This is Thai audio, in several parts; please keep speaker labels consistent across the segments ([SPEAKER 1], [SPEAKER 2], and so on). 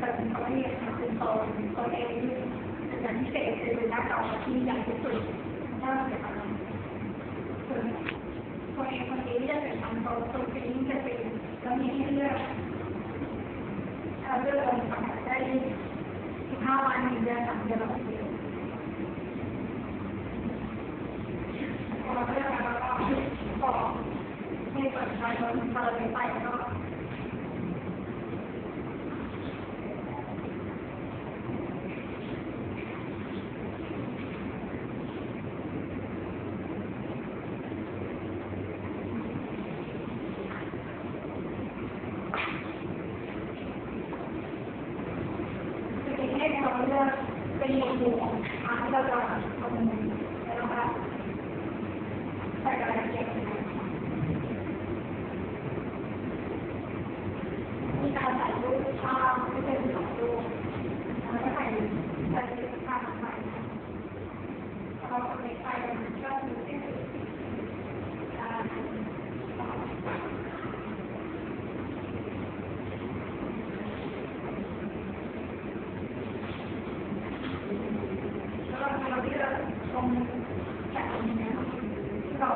[SPEAKER 1] จะมีเป็นตัวเลขเป็นตัวตัวเองอย่างพิเศษคือหน้าจอที่ใหญ่ที่สุดถ้าเกิดอะไรส่วนตัวเอคนนี้จะเป็นทำตัวตัวนี้จะเป็นแล้วมีให้เลือกถ้าเลือกองค์ประกอบได้สิบห้าวันหนึ่งเดือนสามเดือนแล้วก็เดียวพอเราเลือกแล้วก็บอกให้เปิดไฟเปิดไปแล้วก็ เป็นให้ เลือกเป็นหมวดหมู่อ่าที่เราจะเอาเป็นแล้วก็ใส่กาษเก็บมีการใส่รูปภาพไม่เป็นสองรูปแล้วก็ใส่ใส่ภาพใหม่แล้วก็ไปใส่ก็คือที่อ่า แล้วเราเราเลื อกตรงจากตรงนี้ที่เรา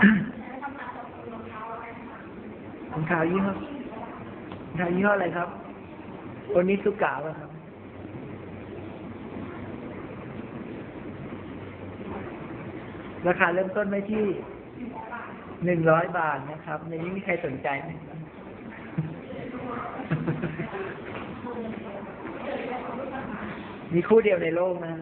[SPEAKER 1] ทำการทำการตกรองเท้าอะไรนะคะ
[SPEAKER 2] รองเท้ายี่ห้อรองเท้ายี่ห้ออะไรครับโอนิสุกะป่ะครับ ราคาเริ่มต้นไม่ที่หนึ่งร้อยบาทนะครับ ในนี้มีใครสนใจไหมมีคู่เดียวในโลกนะ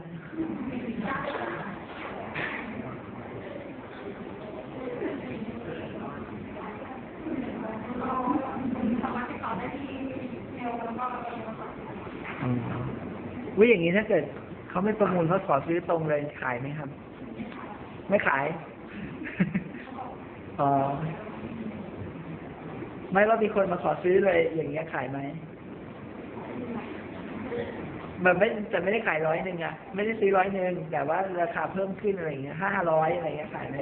[SPEAKER 1] สามารถติดต่อได้ที่เมลแล้ วก็
[SPEAKER 2] อืมวิอย่างนี้ถ้าเกิดเขาไม่ประมูลเขาขอซื้อตรงเลยขายไหมครับ ไม่ขายอ๋อไม่ว่ามีคนมาขอซื้อเลย อย่างเงี้ยขายไหมมันไม่แต่ไม่ได้ขายร้อยหนึ่งอะไม่ได้ซื้อร้อยหนึ่งแต่ว่าราคาเพิ่มขึ้นอะไรเงี้ยห้าร้อยอะไรเงี้ยขายไหม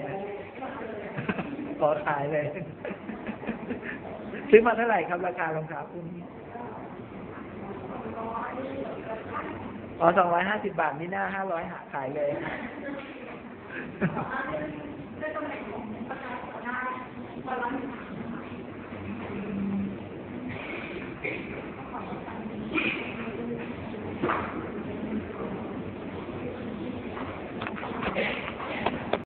[SPEAKER 2] ขอขายเลย ซื้อมาเท่าไหร่ครับราคารองเท้าคู่นี้ อ๋อสองร้อยห้าสิบบาทนี่หน้าห้าร้อยหาขายเลย
[SPEAKER 1] ค่ะ